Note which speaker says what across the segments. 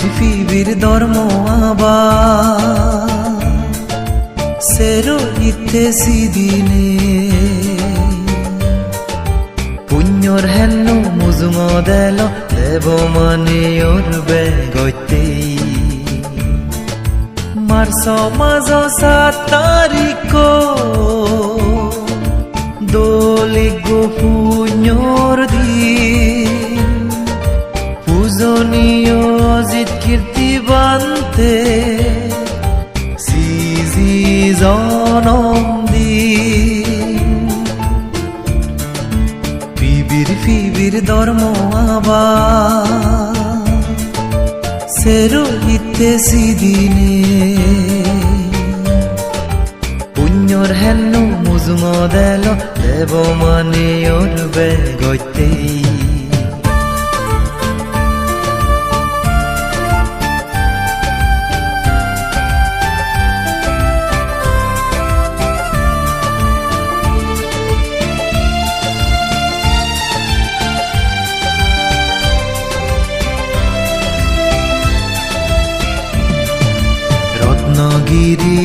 Speaker 1: ফিবির ধর্ম আবা। সেরো ইতে সিদিনে। পুণ্যর হেন্ন মুজুম দেল, দেব মানে ওর বেগতেই। মার সমাজ সাত তারিখ দোলে গো পুণ্যর পূজনীয় অজিত কীর্তি বান্তে সিজি জনম দিন। ফিবির ধর্ম আবা। সেরো ইতে সিদিনে। পুণ্যর হেন্ন মুজুম দেল, দেব মানে ওর বেগতেই।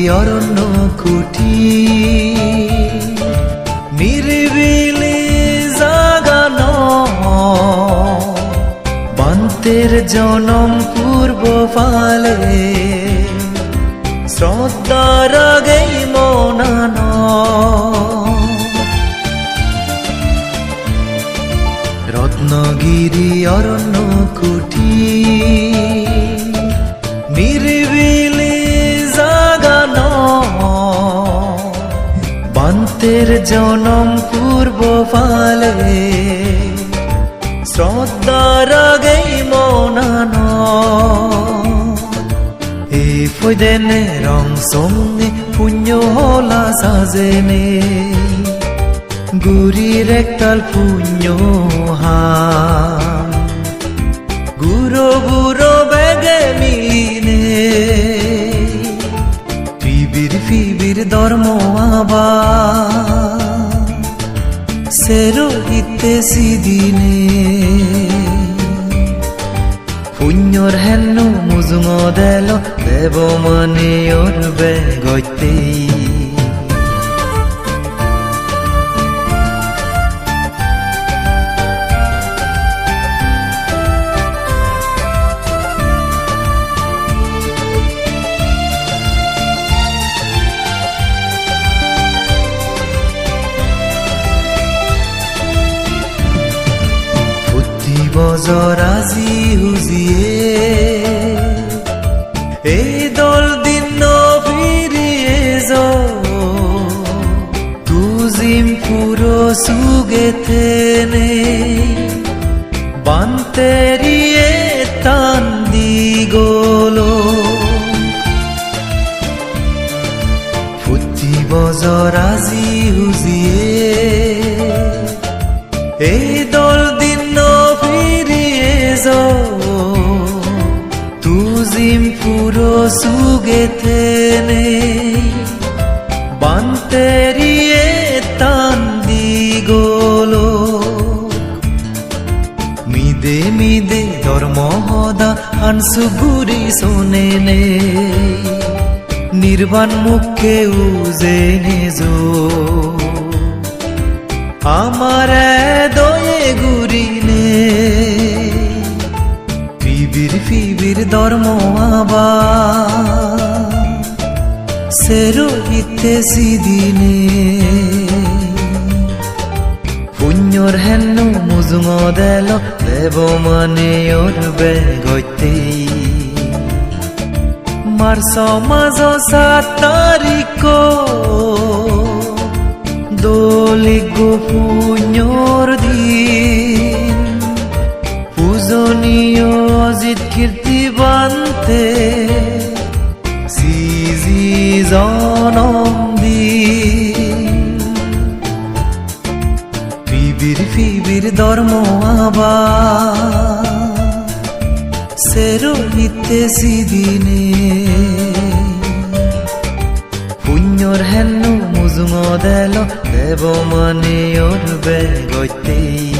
Speaker 1: অরণ্য কুটি নিরিবিলি জাগানো বান্তের জনম পূর্ব ফালে। শ্রদ্ধার আগেই মনানো। রত্নগিরি অরণ্য কুটি নিরিবিলি বান্তের জনম পূর্ব ফালে শ্রদ্ধার আগেই মনানো। ফৈদেনে রং সঙ্গে পুণ্য হলা সাজেনে। গুরির একতাল পুণ্য হা। গুরো গুরো বেগে মিলিনে ধর্ম আবা সেরো ইতে সিদিনে। পুণ্যর হেন্ন মুজুম দেল দেব মানে ওর বেগতেই। বুদ্ধি বজর আজি হুজিয়ে। এই দল দিন ফিরিয়ে তুজিম পুরো সুগেতেনে বান্তেরিয়ে তান দিগলো ফুটি বজর আজি হুজিয়ে। এই দল তুজিম পুরো সুগেতেনে বান্তেরিয়ে তান দিগলো মিদে মিদে ধর্ম হদা আনসু ঘুরি শোনেনে নির্বাণ মুখে উজেনে যো আবা সেরো ইতে সিদিনে পুণ্যর হেন্ন মুজুম দেল দেব মানে ওর বেগতেই মার সমাজ সাত তারিখ দোলে গো পুণ্যর ধর্ম আবা সেরো ইতে সিদিনে। পুণ্যর হেন্ন মুজুম দেল দেব মানে ওর বেগতেই